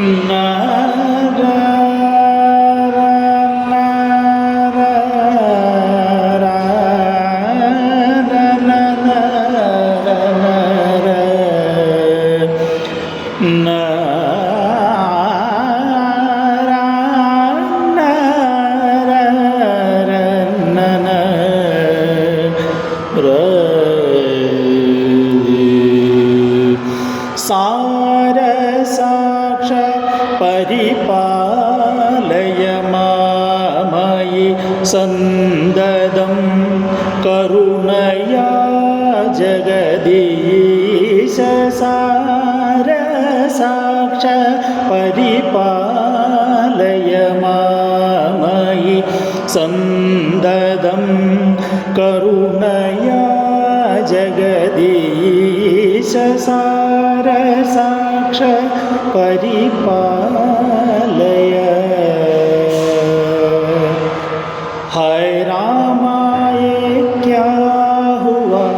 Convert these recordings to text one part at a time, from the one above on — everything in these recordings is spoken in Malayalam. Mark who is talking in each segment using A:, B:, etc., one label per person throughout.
A: নারা സാരസാക്ഷ പരിപാലയ മാമയി സന്തതം കരുണയാ ജഗദീശ സാരസാക്ഷ പരിപാലയ മാമയി സന്തതം കരുണയാ ജഗദീശ साक्ष परिपालय। हय रामाय क्या हुआ?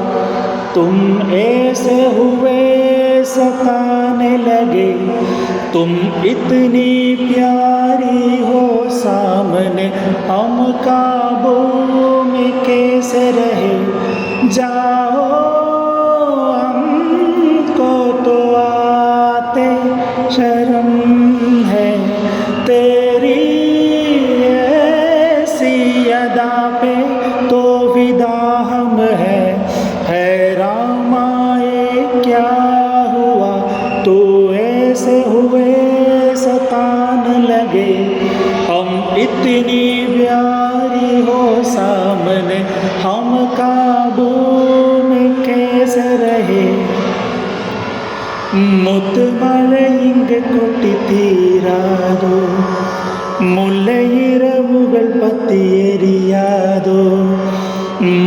A: तुम ऐसे हुए सताने लगे। तुम इतनी प्यारी हो सामने, हम काबू में कैसे रहे? जाओ शर्म है, तेरी ऐसी अदा पे तो विदा हम है। है रामाए क्या हुआ? तो ऐसे हुए सतान लगे। हम इतनी प्यारी हो सामने, हम काबू മുത്തുമഴ ഇങ്ങ് കൊട്ടിത്തീരാതോ മുല്ലയിരവുകൾ പത്തിയെരിയാതോ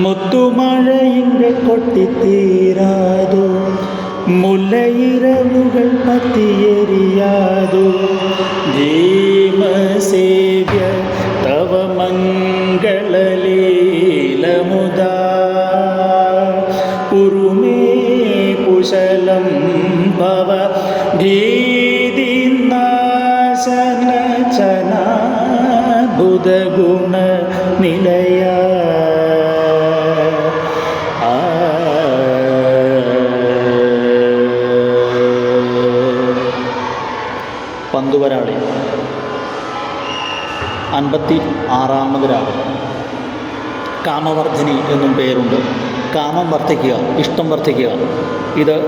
A: മുത്തുമഴ ഇങ്ങ് കൊട്ടിത്തീരാതോ മുല്ലയിരവുകൾ പത്തിയെരിയാതോ ഭീമസേവ്യ ബുധഗുണ നിലയ. പന്തുവരാളി. അൻപത്തി ആറാമത് രാഗം. കാമവർദ്ധിനി എന്നും പേരുണ്ട്. കാമം വർദ്ധിക്കുക ഇഷ്ടം വർദ്ധിക്കുക. ഇത്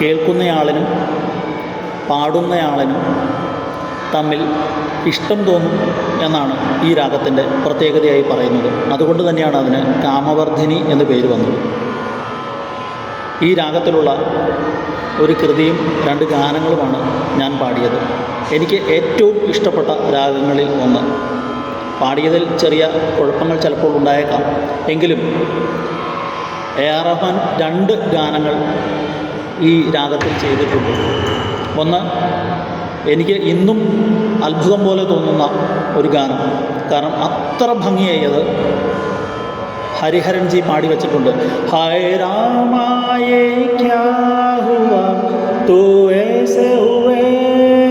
A: കേൾക്കുന്നയാളിനും പാടുന്നയാളിനും തമ്മിൽ ഇഷ്ടം തോന്നും എന്നാണ് ഈ രാഗത്തിന്റെ പ്രത്യേകതയായി പറയുന്നത്. അതുകൊണ്ട് തന്നെയാണ് അതിന് കാമവർദ്ധിനി എന്ന് പേര് വന്നത്. ഈ രാഗത്തിലുള്ള ഒരു കൃതിയും രണ്ട് ഗാനങ്ങളുമാണ് ഞാൻ പാടിയത്. എനിക്ക് ഏറ്റവും ഇഷ്ടപ്പെട്ട രാഗങ്ങളിൽ ഒന്ന്. പാടിയതിൽ ചെറിയ കുഴപ്പങ്ങൾ ചിലപ്പോൾ ഉണ്ടായേക്കാം. എങ്കിലും എ ആർ റഹ്മാൻ രണ്ട് ഗാനങ്ങൾ ഈ രാഗത്തിൽ ചെയ്തിട്ടുണ്ട്. ഒന്ന് എനിക്ക് ഇന്നും അത്ഭുതം പോലെ തോന്നുന്ന ഒരു ഗാനം കാരണം അത്ര ഭംഗിയായത് ഹരിഹരൻജി പാടി വച്ചിട്ടുണ്ട് ഹായ് രാമായേ ക്യാ ഹുവാ തോ ऐसे हुए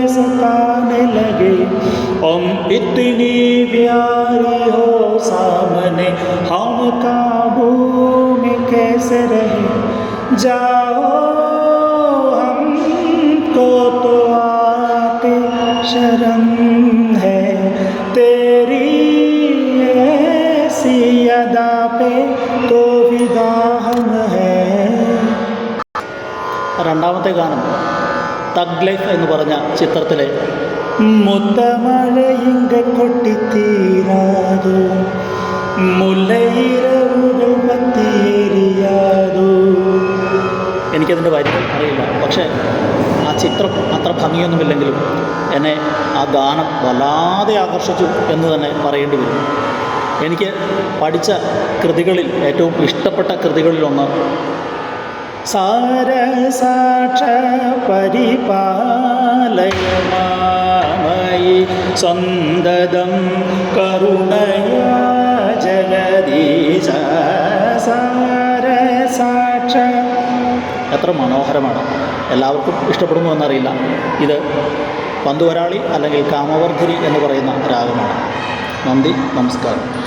A: सताने लगे हम इतनी प्यारी हो सामने हम काबू में कैसे रहे जाओ हमको तो आते शर्म है तेरी ऐसी अदा पे तो विदा हम है രണ്ടാമത്തെ ഗാനം തഗ് ലൈഫ് എന്ന് പറഞ്ഞ ചിത്രത്തിലെ മുത്തമഴ ഇങ്ക കൊട്ടിത്തീരാതോ മുല്ലയിരവുകൾ പത്തിയേരിയാതോ എനിക്കതിൻ്റെ വരികൾ അറിയില്ല പക്ഷേ ആ ചിത്രം അത്ര ഭംഗിയൊന്നുമില്ലെങ്കിലും എന്നെ ആ ഗാനം വല്ലാതെ ആകർഷിച്ചു എന്ന് തന്നെ പറയേണ്ടി വരും. എനിക്ക് പഠിച്ച കൃതികളിൽ ഏറ്റവും ഇഷ്ടപ്പെട്ട കൃതികളിലൊന്ന് സാരസാക്ഷ പരിപാലയമാമയി സന്തതം കരുണയ ജഗദീശ സാരസാക്ഷ. എത്ര മനോഹരമാണ്. എല്ലാവർക്കും ഇഷ്ടപ്പെടുന്നു എന്നറിയില്ല. ഇത് പന്തുവരാളി അല്ലെങ്കിൽ കാമവർദ്ധിനി എന്ന് പറയുന്ന രാഗമാണ്. നന്ദി നമസ്കാരം.